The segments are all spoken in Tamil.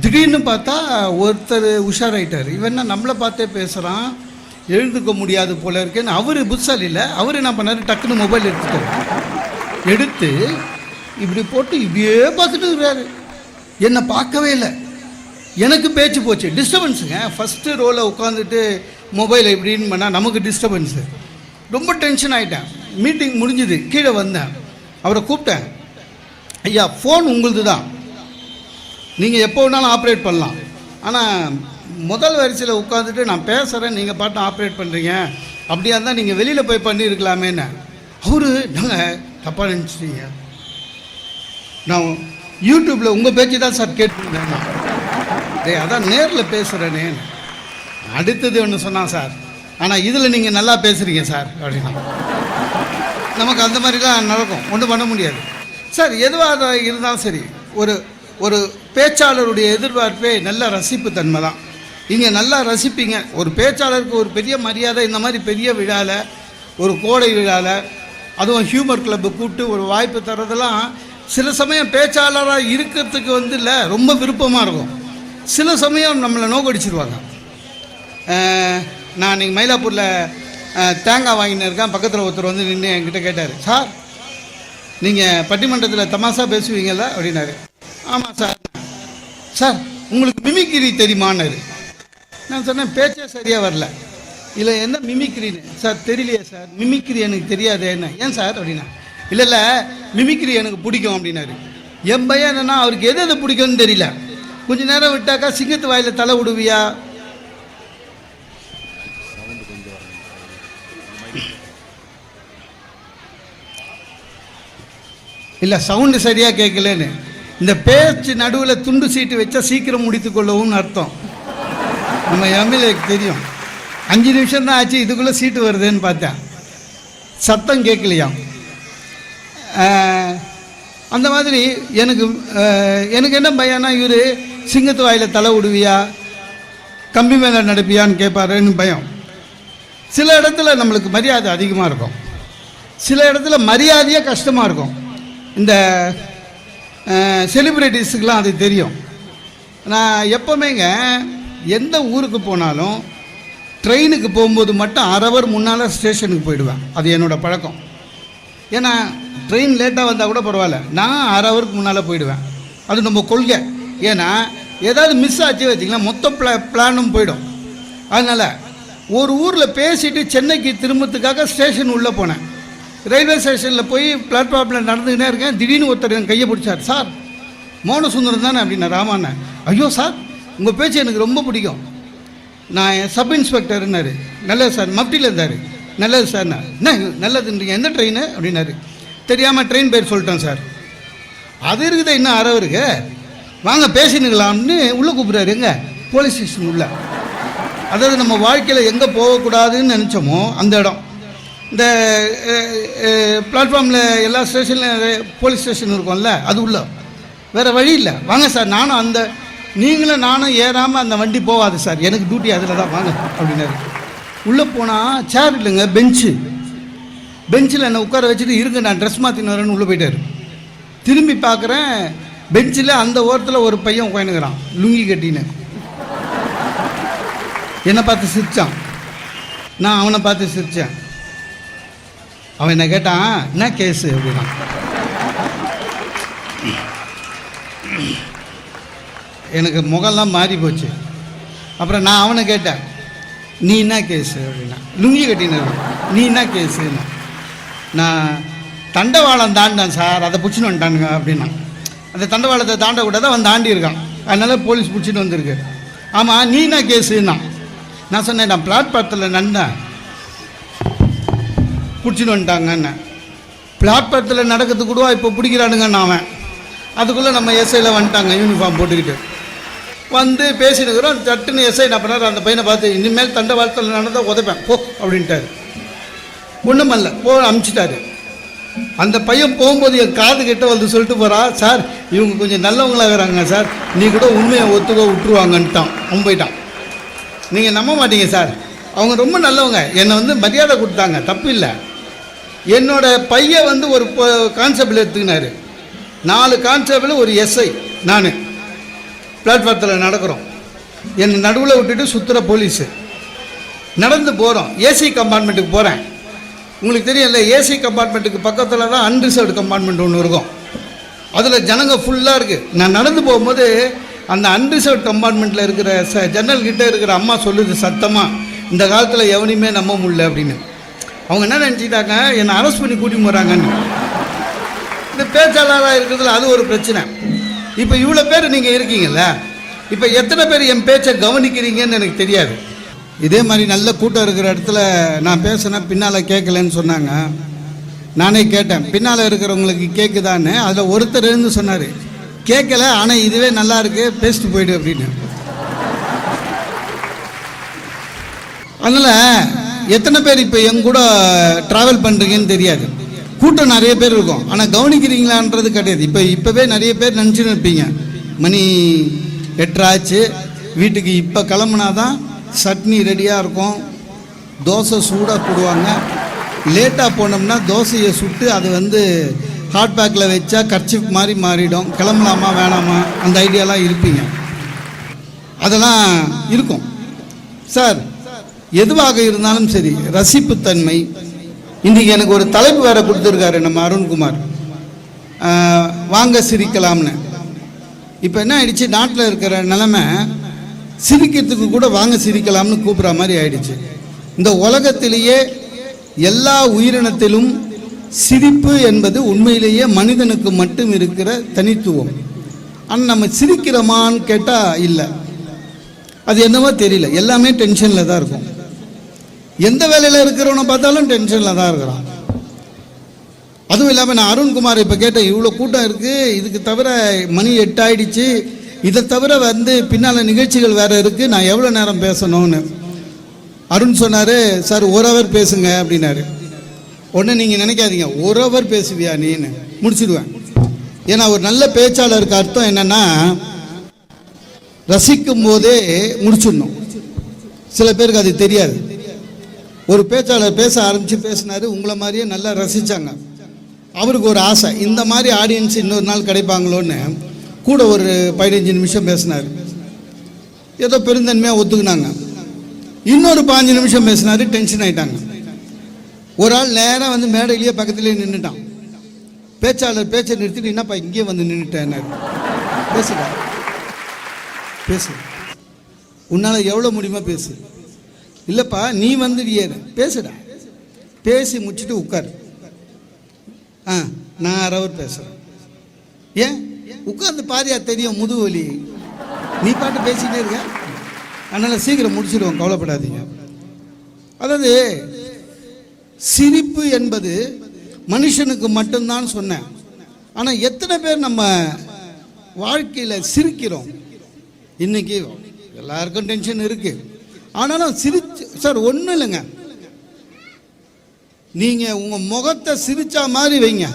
திடீர்னு பார்த்தா ஒருத்தர் உஷாராயிட்டார். இவன் நம்மளை பார்த்தே பேசுகிறான் எழுந்துக்க முடியாது போல இருக்கேன்னு அவர் புத்தால் இல்லை அவர் என்ன பண்ணார்? டக்குன்னு மொபைல் எடுத்துட்டார். எடுத்து இப்படி போட்டு இப்படியே பார்த்துட்டு இருக்கிறாரு. என்னை பார்க்கவே இல்லை. எனக்கு பேச்சு போச்சு. டிஸ்டர்பன்ஸுங்க ஃபஸ்ட்டு ரோவில் உட்காந்துட்டு மொபைல் எப்படின்னு பண்ணால் நமக்கு டிஸ்டர்பன்ஸு ரொம்ப டென்ஷன் ஆகிட்டேன் மீட்டிங் முடிஞ்சுது. கீழே வந்தேன். அவரை கூப்பிட்டேன். ஐயா ஃபோன் உங்களுது தான் நீங்கள் எப்போ வேணாலும் ஆப்ரேட் பண்ணலாம். ஆனால் முதல் வரிசையில் உட்காந்துட்டு நான் பேசுகிறேன் நீங்கள் பாட்டு ஆப்ரேட் பண்ணுறீங்க அப்படியா இருந்தால் நீங்கள் வெளியில் போய் பண்ணியிருக்கலாமேன்னு அவரு நாங்கள் தப்பாக நினச்சிட்டீங்க. நான் யூடியூப்பில் உங்கள் பேச்சு தான் சார் கேட்டுருந்தேன். டேய் அதான் நேரில் பேசுகிறேனே அடுத்தது ஒன்று சொன்னான் சார். ஆனால் இதில் நீங்கள் நல்லா பேசுகிறீங்க சார் அப்படின்னா. நமக்கு அந்த மாதிரிலாம் நடக்கும். ஒன்றும் பண்ண முடியாது. சார் எதுவாக இருந்தாலும் சரி ஒரு ஒரு பேச்சாளருடைய எதிர்பார்ப்பே நல்ல ரசிப்பு தன்மை தான் நீங்கள் நல்லா ரசிப்பீங்க. ஒரு பேச்சாளருக்கு ஒரு பெரிய மரியாதை இந்த மாதிரி பெரிய விழாவில் ஒரு கோடை விழாவில் அதுவும் ஹியூமர் கிளப்பு கூப்பிட்டு ஒரு வாய்ப்பு தர்றதெல்லாம் சில சமயம் பேச்சாளராக இருக்கிறதுக்கு வந்து இல்லை ரொம்ப விருப்பமாக இருக்கும். சில சமயம் நம்மளை நோக்கடிச்சிருவாங்க. நான் இன்னைக்கு மயிலாப்பூரில் தேங்காய் வாங்கின்னு இருக்கேன். பக்கத்தில் ஒருத்தர் வந்து நின்று என்கிட்ட கேட்டார் சார் நீங்கள் பட்டிமன்றத்தில் தமாஷா பேசுவீங்கள்ல அப்படின்னாரு. ஆமாம் சார். சார் உங்களுக்கு மிமிக்ரி தெரியுமான்னாரு. நான் சொன்னேன் பேச்சே சரியாக வரல. இல்லை என்ன மிமிக்ரின்னு சார் தெரியலையே சார். மிமிக்ரி எனக்கு தெரியாது என்ன? ஏன் சார் அப்படின்னா இல்லை இல்லை மிமிக்ரி எனக்கு பிடிக்கும் அப்படின்னாரு. என் பையன் என்னன்னா அவருக்கு எது எது பிடிக்கும்னு தெரியல. கொஞ்ச நேரம் விட்டாக்கா சிங்கத்து வாயில் தலை விடுவியா? இல்லை சவுண்டு சரியாக கேட்கலன்னு. இந்த பேச்சு நடுவில் துண்டு சீட்டு வச்சா சீக்கிரம் முடித்து கொள்ளவும்னு அர்த்தம். நம்ம எம்எல்ஏக்கு தெரியும். அஞ்சு நிமிஷம் தான் ஆச்சு இதுக்குள்ளே சீட்டு வருதுன்னு பார்த்தேன். சத்தம் கேட்கலையாம் அந்த மாதிரி எனக்கு எனக்கு என்ன பயம்னா இவர் சிங்கத்து வாயில் தலை விடுவியா கம்பி மேலே நடப்பியான்னு கேட்பாருன்னு பயம். சில இடத்துல நம்மளுக்கு மரியாதை அதிகமாக இருக்கும். சில இடத்துல மரியாதையே கஷ்டமாக இருக்கும். இந்த செலிப்ரிட்டிஸுக்கெலாம் அது தெரியும். நான் எப்போவுமேங்க எந்த ஊருக்கு போனாலும் ட்ரெயினுக்கு போகும்போது மட்டும் அரை ஹவர் முன்னால் ஸ்டேஷனுக்கு போயிடுவேன். அது என்னோடய பழக்கம். ஏன்னா ட்ரெயின் லேட்டாக வந்தால் கூட பரவாயில்ல. நான் அரை ஹவருக்கு முன்னால் போயிடுவேன். அது நம்ம கொள்கை. ஏன்னா ஏதாவது மிஸ் ஆச்சு வச்சிங்களேன் மொத்த பிளா பிளானும் போயிடும். அதனால் ஒரு ஊரில் பேசிட்டு சென்னைக்கு திரும்பத்துக்காக ஸ்டேஷன் உள்ளே போனேன். ரயில்வே ஸ்டேஷனில் போய் பிளாட்ஃபார்மில் நடந்துக்கிட்டே இருக்கேன். திடீர்னு ஒருத்தர் என் கையை பிடிச்சார். சார் மோனசுந்தரம் தானே? அப்படின்னா ராமாண்ண. ஐயோ சார் உங்கள் பேச்சு எனக்கு ரொம்ப பிடிக்கும். நான் சப் இன்ஸ்பெக்டர்னாரு நல்லது சார். மப்டியில் இருந்தார். நல்லது சார். நான் என்ன நல்லதுன்றீங்க? எந்த ட்ரெயின் அப்படின்னாரு. தெரியாமல் ட்ரெயின் பேர் சொல்லிட்டேன் சார். அது இருக்குதா இன்னும் அரை இருக்கு. வாங்க பேசினுங்களாம்னு உள்ளே கூப்பிட்றாரு. எங்கே? போலீஸ் ஸ்டேஷன் உள்ள. அதாவது நம்ம வாழ்க்கையில் எங்கே போகக்கூடாதுன்னு நினச்சோமோ அந்த இடம். இந்த பிளாட்ஃபார்மில் எல்லா ஸ்டேஷன்லையும் போலீஸ் ஸ்டேஷன் இருக்கும்ல அது உள்ள. வேறு வழி இல்லை. வாங்க சார் நானும் அந்த நீங்களும் நானும் ஏறாமல் அந்த வண்டி போகாது சார் எனக்கு டியூட்டி அதில் தான். வாங்க அப்படின்னாரு. உள்ளே போனால் சேர் இல்லைங்க பெஞ்சு பெஞ்சில் என்னை உட்கார வச்சுட்டு இருங்க நான் ட்ரெஸ் மாற்றின்னு வரேன்னு உள்ளே போயிட்டார். திரும்பி பார்க்குறேன் பெஞ்சில் அந்த ஓரத்தில் ஒரு பையன் உட்காந்துக்கிறான் லுங்கி கட்டின்னு. என்னை பார்த்து சிரித்தான் நான் அவனை பார்த்து சிரித்தேன் அவன் என்ன கேட்டான் என்ன கேஸு அப்படின்னா எனக்கு முகம்லாம் மாறி போச்சு. அப்புறம் நான் அவனை கேட்டேன் நீ என்ன கேஸு அப்படின்னா லுங்கி கட்டினார். நீ என்ன கேஸுன்னா நான் தண்டவாளம் தாண்டான் சார் அதை பிடிச்சின்னு வந்துட்டானுங்க அப்படின்னா அந்த தண்டவாளத்தை தாண்டக்கூடாது அவன் தாண்டியிருக்கான். அதனால் போலீஸ் பிடிச்சிட்டு வந்திருக்கு. ஆமாம் நீ என்ன கேஸுன்னா நான் சொன்னேன் நான் பிளாட்பாரத்தில் நன்னேன் பிடிச்சிட்டு வந்துட்டாங்கன்னு. பிளாட்பாரத்தில் நடக்கிறது கூட இப்போ பிடிக்கிறானுங்கன்னு அவன். அதுக்குள்ளே நம்ம எஸ்ஐயில் வந்துட்டாங்க யூனிஃபார்ம் போட்டுக்கிட்டு. வந்து பேசினுக்கிறோம் சட்டுன்னு எஸ்ஐ என்ன பண்ணார் அந்த பையனை பார்த்து இனிமேல் தண்டை தண்டவாளத்தில் நடந்தால் உதைப்பேன் போ அப்படின்ட்டாரு. ஒன்றும் பண்ணல போ அமுச்சிட்டாரு. அந்த பையன் போகும்போது என் காது கிட்ட வந்து சொல்லிட்டு போகிறா சார் இவங்க கொஞ்சம் நல்லவங்களாகிறாங்க இருக்கிறாங்க சார். நீ கூட உண்மையை ஒத்துக்க விட்டுருவாங்கன்ட்டான் அவன் போயிட்டான் நீங்கள் நம்ப மாட்டீங்க சார். அவங்க ரொம்ப நல்லவங்க. என்னை வந்து மரியாதை கொடுத்தாங்க தப்பு இல்லை. என்னோட பையன் வந்து ஒரு கான்ஸ்டபிள் எடுத்துக்கினாரு. நாலு கான்ஸ்டபிள் ஒரு எஸ்ஐ நான். பிளாட்ஃபாரத்தில் நடக்கிறோம். என்னை நடுவில் விட்டுட்டு சுற்றுற போலீஸு. நடந்து போகிறோம் ஏசி கம்பார்ட்மெண்ட்டுக்கு போகிறேன் உங்களுக்கு தெரியல ஏசி கம்பார்ட்மெண்ட்டுக்கு பக்கத்தில் தான் அன்ரிசர்வ்டு கம்பார்ட்மெண்ட் ஒன்று இருக்கும். அதில் ஜனங்க ஃபுல்லாக இருக்குது நான் நடந்து போகும்போது அந்த அன்ரிசர்வ் கம்பார்ட்மெண்ட்டில் இருக்கிற ச ஜன்னல்கிட்ட இருக்கிற அம்மா சொல்லுது சத்தமாக இந்த காலத்தில் எவனையுமே நம்ப முடியல அப்படின்னு. அவங்க என்ன நினச்சிக்கிட்டாங்க? என்னை அரெஸ்ட் பண்ணி கூட்டின்னு போகிறாங்கன்னு இந்த பேச்சாளராக இருக்கிறதுல அது ஒரு பிரச்சனை. இப்போ இவ்வளோ பேர் நீங்கள் இருக்கீங்கல்ல இப்போ எத்தனை பேர் என் பேச்சை கவனிக்கிறீங்கன்னு எனக்கு தெரியாது. இதே மாதிரி நல்ல கூட்டம் இருக்கிற இடத்துல நான் பேசினேன் பின்னால் கேட்கலன்னு சொன்னாங்க. நானே கேட்டேன் பின்னால் இருக்கிறவங்களுக்கு கேட்குதான்னு அதில் ஒருத்தர் இருந்து சொன்னார் கேட்கல ஆனால் இதுவே நல்லா இருக்கு பேசிட்டு போயிடு அப்படின்னு. அதனால் எத்தனை பேர் இப்போ எங்க கூட ட்ராவல் பண்ணுறீங்கன்னு தெரியாது. கூட்டம் நிறைய பேர் இருக்கும். ஆனால் கவனிக்கிறீங்களான்றது கிடையாது. இப்போ இப்போவே நிறைய பேர் நினச்சின்னு இருப்பீங்க மணி எட்டராச்சு. வீட்டுக்கு இப்போ கிளம்புனா தான் சட்னி ரெடியாக இருக்கும். தோசை சூடாக போடுவாங்க. லேட்டாக போனோம்னா தோசையை சுட்டு அது வந்து ஹாட் பேக்கில் வச்சா கர்ச்சிப் மாதிரி மாறிடும். கிளம்பலாமா வேணாமா? அந்த ஐடியாலாம் இருப்பீங்க. அதெல்லாம் இருக்கும். சார் எதுவாக இருந்தாலும் சரி ரசிப்புத்தன்மை. இன்றைக்கி எனக்கு ஒரு தலைப்பு வேற கொடுத்துருக்காரு நம்ம அருண்குமார். வாங்க சிரிக்கலாம்னு. இப்போ என்ன ஆயிடுச்சு? நாட்டில் இருக்கிற நிலைமை சிரிக்கிறதுக்கு கூட வாங்க சிரிக்கலாம்னு கூப்பிட்ற மாதிரி ஆயிடுச்சு. இந்த உலகத்திலேயே எல்லா உயிரினத்திலும் சிரிப்பு என்பது உண்மையிலேயே மனிதனுக்கு மட்டும் இருக்கிற தனித்துவம். ஆனால் நம்ம சிரிக்கிறோமான்னு கேட்டால் இல்லை. அது என்னவோ தெரியல. எல்லாமே டென்ஷனில் தான் இருக்கும். எந்த வேலையில் இருக்கிறவனை பார்த்தாலும் டென்ஷனில் தான் இருக்கிறான். அதுவும் இல்லாமல் நான் அருண்குமார் இப்போ கேட்டேன் இவ்வளோ கூட்டம் இருக்குது இதுக்கு தவிர மணி எட்டு ஆயிடுச்சு இதை தவிர வந்து பின்னால் நிகழ்ச்சிகள் வேறு இருக்குது நான் எவ்வளோ நேரம் பேசணும்னு. அருண் சொன்னார் சார் ஒரு ஹவர் பேசுங்க அப்படின்னாரு. உடனே நீங்கள் நினைக்காதீங்க ஒரு ஹவர் பேசுவியா நீன்னு முடிச்சிடுவேன். ஏன்னா ஒரு நல்ல பேச்சாளருக்கு அர்த்தம் என்னென்னா ரசிக்கும் போதே முடிச்சிடணும். சில பேருக்கு அது தெரியாது. ஒரு பேச்சாளர் பேச ஆரம்பித்து பேசினார் உங்களை மாதிரியே நல்லா ரசித்தாங்க அவருக்கு ஒரு ஆசை இந்த மாதிரி ஆடியன்ஸ் இன்னொரு நாள் கிடைப்பாங்களோன்னு கூட ஒரு பதினஞ்சு நிமிஷம் பேசினார். ஏதோ பெருந்தன்மையாக ஒத்துக்குனாங்க. இன்னொரு பாஞ்சு நிமிஷம் பேசினார் டென்ஷன் ஆகிட்டாங்க ஒரு ஆள் நேராக வந்து மேடையிலேயே பக்கத்துலேயே நின்றுட்டான் பேச்சாளர் பேச்சை நிறுத்திட்டு என்னப்பா இங்கேயே வந்து நின்றுட்டேன்னாரு பேசுடா. பேசு. உன்னால் எவ்வளோ முடியுமோ பேசு. இல்லைப்பா நீ வந்துடியே பேசுடா. பேசி முடிச்சுட்டு உட்கார். ஆ நான் அரை பேசுகிறேன் ஏன்? உட்கார்ந்து பாரியா தெரியும் முதுகு வலி. நீ பாட்டு பேசிக்கிட்டே இருக்க? அதனால் சீக்கிரம் முடிச்சிடுவோம் கவலைப்படாதீங்க. அதாவது சிரிப்பு என்பது மனுஷனுக்கு மட்டும்தான் சொன்னேன். ஆனால் எத்தனை பேர் நம்ம வாழ்க்கையில் சிரிக்கிறோம்? இன்னைக்கு எல்லாருக்கும் டென்ஷன் இருக்குது ஆனாலும் சிரிச்சு சார் ஒன்றும் இல்லைங்க. நீங்கள் உங்கள் முகத்தை சிரிச்சா மாதிரி வைங்க.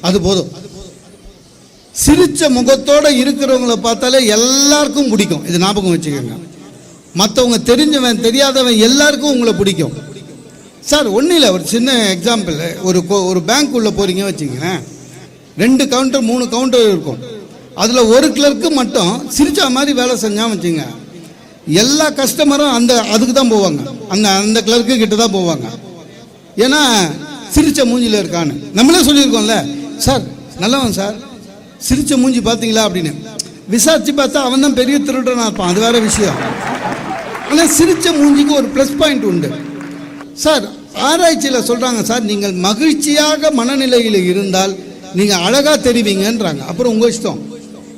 அது போதும். சிரிச்ச முகத்தோட இருக்கிறவங்கள பார்த்தாலே எல்லாருக்கும் பிடிக்கும். இது ஞாபகம் வச்சுக்கோங்க. மற்றவங்க தெரிஞ்சவன் தெரியாதவன் எல்லாருக்கும் உங்களை பிடிக்கும். சார் ஒன்றும் இல்லை. ஒரு சின்ன எக்ஸாம்பிள் ஒரு கோ- ஒரு பேங்க் உள்ள போறீங்க வச்சுங்களேன் ரெண்டு கவுண்டர் மூணு கவுண்டர் இருக்கும். அதில் ஒரு கிளர்க்கு மட்டும் சிரிச்சா மாதிரி வேலை செஞ்சான் வச்சுங்க எல்லா கஸ்டமரும் அந்த அதுக்கு தான் போவாங்க. அந்த அந்த கிளர்க்கு கிட்ட தான் போவாங்க. ஏன்னா சிரிச்ச மூஞ்சில இருக்கான்னு. நம்மளே சொல்லியிருக்கோம்ல சார் நல்லவன் சார். சிரிச்ச மூஞ்சி பார்த்தீங்களா? அப்படின்னு. விசாரிச்சு பார்த்தா அவன் தான் பெரிய திருடனா இருப்பான். அது வேற விஷயம். ஆனால் சிரிச்ச மூஞ்சிக்கு ஒரு ப்ளஸ் பாயிண்ட் உண்டு. சார் ஆராய்ச்சியில் சொல்கிறாங்க சார் நீங்கள் மகிழ்ச்சியாக மனநிலையில் இருந்தால் நீங்கள் அழகாக தெரிவிங்கன்றாங்க. அப்புறம் உங்கள் இஷ்டம்.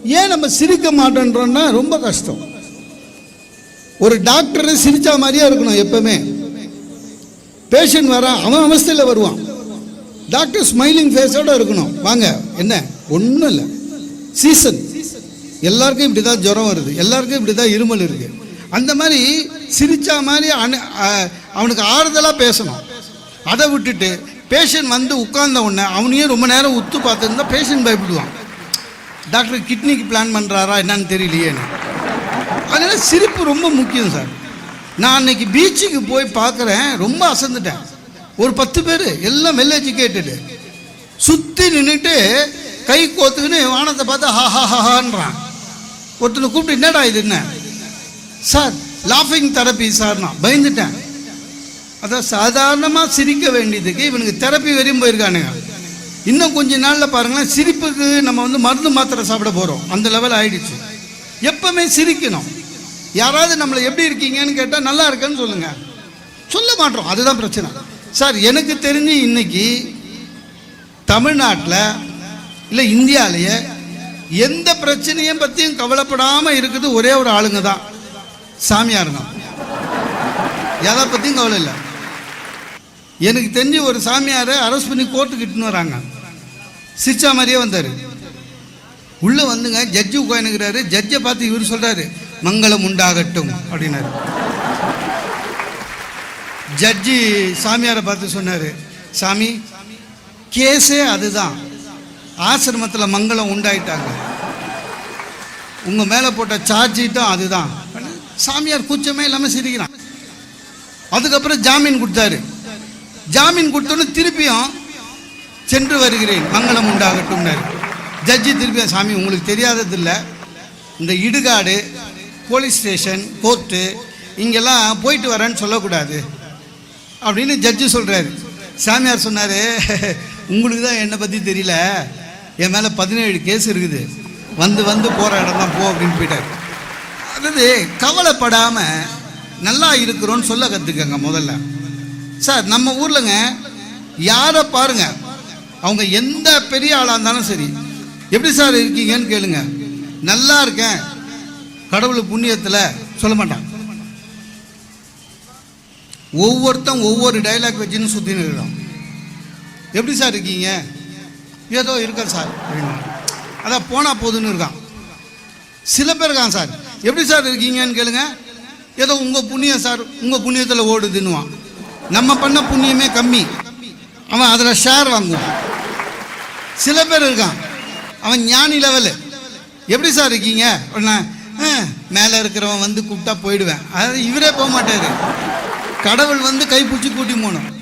ஏன் நம்ம சிரிக்க மாட்டோன்றோன்னா ரொம்ப கஷ்டம். ஒரு டாக்டர் சிரிச்சா மாதிரியே இருக்கணும் எப்பவுமே. பேஷண்ட் வரான் அவன் அவஸ்தையில் வருவான். டாக்டர் ஸ்மைலிங் ஃபேஸோட இருக்கணும். வாங்க என்ன? ஒன்றும் இல்லை. சீசன் எல்லாருக்கும் இப்படி தான் ஜுரம் வருது. எல்லாருக்கும் இப்படி தான் இருமல் இருக்கு. அந்த மாதிரி சிரிச்சா மாதிரி அனு- அவனுக்கு ஆறுதலாக பேசணும். அதை விட்டுட்டு பேஷண்ட் வந்து உட்கார்ந்த உடனே அவனையே ரொம்ப நேரம் உத்து பார்த்துருந்தா பேஷண்ட் பயப்படுவான். டாக்டர் கிட்னிக்கு பிளான் பண்ணுறாரா என்னன்னு தெரியலையேன்னு அதனால் சிரிப்பு ரொம்ப முக்கியம் சார். நான் அன்னைக்கு பீச்சுக்கு போய் பார்க்குறேன் ரொம்ப அசந்துட்டேன். ஒரு பத்து பேர் எல்லாம் வெல் எஜுகேட்டடு சுற்றி நின்றுட்டு கை கோத்துக்கின்னு வானத்தை பார்த்து ஹா ஹா ஹான்றான். ஒருத்தனை கூப்பிட்டு என்னடா இது என்ன? சார் லாஃபிங் தெரப்பி சார் நான். பயந்துட்டேன். அதான் சாதாரணமாக சிரிக்க வேண்டியதுக்கு இவனுக்கு தெரப்பி வரையும் போயிருக்கானுங்க. இன்னும் கொஞ்ச நாளில் பாருங்களேன் சிரிப்புக்கு நம்ம வந்து மருந்து மாத்திரை சாப்பிட போகிறோம் அந்த லெவல் ஆயிடுச்சு. எப்பவுமே சிரிக்கணும். யாராவது நம்மளை எப்படி இருக்கீங்கன்னு கேட்டால் நல்லா இருக்கேன்னு சொல்லுங்க. சொல்ல மாட்டோம். அதுதான் பிரச்சனை. சார் எனக்கு தெரிஞ்சு இன்னைக்கு தமிழ்நாட்டில் இல்லை இந்தியாவிலேயே எந்த பிரச்சனையும் பற்றியும் கவலைப்படாமல் இருக்குது ஒரே ஒரு ஆளுங்க தான். சாமியாருங்க எதை பற்றியும் கவலை இல்லை. எனக்கு தெரிஞ்சு ஒரு சாமியாரை அரெஸ்ட் பண்ணி கோர்ட்டுக்கு இட்டுன்னு வராங்க. சிரிச்சா மாதிரியே வந்தார். உள்ளே வந்துங்க ஜட்ஜு உட்காந்துக்கிறாரு ஜட்ஜை பார்த்து இவர் சொல்கிறாரு மங்களம் உண்டாகட்டும் அப்படின்னாரு. ஜட்ஜி சாமியாரை பார்த்து சொன்னார் சாமி கேஸே அதுதான். ஆசிரமத்தில் மங்களம் உண்டாயிட்டாங்க. உங்கள் மேலே போட்ட சார்ஜ் ஷீட்டும் அதுதான். சாமியார் கூச்சமே இல்லாமல் சிரிக்கிறான். அதுக்கப்புறம் ஜாமீன் கொடுத்தாரு. ஜாமீன் கொடுத்தோன்னு திருப்பியும் சென்று வருகிறேன் மங்களம் உண்டாகட்டும்னாரு. ஜட்ஜி திருப்பியும் சாமி உங்களுக்கு தெரியாததில்லை. இந்த இடுகாடு போலீஸ் ஸ்டேஷன் கோர்ட்டு இங்கெல்லாம் போயிட்டு வரேன்னு சொல்லக்கூடாது அப்படின்னு ஜட்ஜு சொல்கிறாரு சாமியார் சொன்னார் உங்களுக்கு தான் என்னை பற்றி தெரியல. என் மேலே பதினேழு கேஸ் இருக்குது. வந்து வந்து போகிற இடம் தான் போ அப்படின்னு போயிட்டார். அதாவது கவலைப்படாமல் நல்லா இருக்கிறோன்னு சொல்ல கற்றுக்கங்க முதல்ல. சார் நம்ம ஊர்லங்க யாரை பாருங்க. அவங்க எந்த பெரிய ஆளாக இருந்தாலும் சரி. எப்படி சார் இருக்கீங்கன்னு கேளுங்க. நல்லா இருக்கேன். கடவுள் புண்ணியத்தில் சொல்ல மாட்டான். ஒவ்வொருத்தன் ஒவ்வொரு டைலாக் வச்சுன்னு சுற்றின்னு இருக்கிறோம் எப்படி சார் இருக்கீங்க? ஏதோ இருக்கார் சார். அப்படின்னு அதான் போனால் போதுன்னு இருக்கான். சில பேர் இருக்கான் சார். எப்படி சார் இருக்கீங்கன்னு கேளுங்க. ஏதோ உங்கள் புண்ணியம் சார் உங்கள் புண்ணியத்தில் ஓடுதுன்னுவான். நம்ம பண்ண புண்ணியமே கம்மி. அவன் அதில் ஷேர் வாங்குவான். சில பேர் இருக்கான். அவன் ஞானி லெவலு எப்படி சார் இருக்கீங்க? அப்படின்னா மேலே இருக்கிறவன் வந்து கூப்பிட்டா போயிடுவேன். அது இவரே போக மாட்டார். கடவுள் வந்து கைப்பிடிச்சி கூட்டி போகணும்.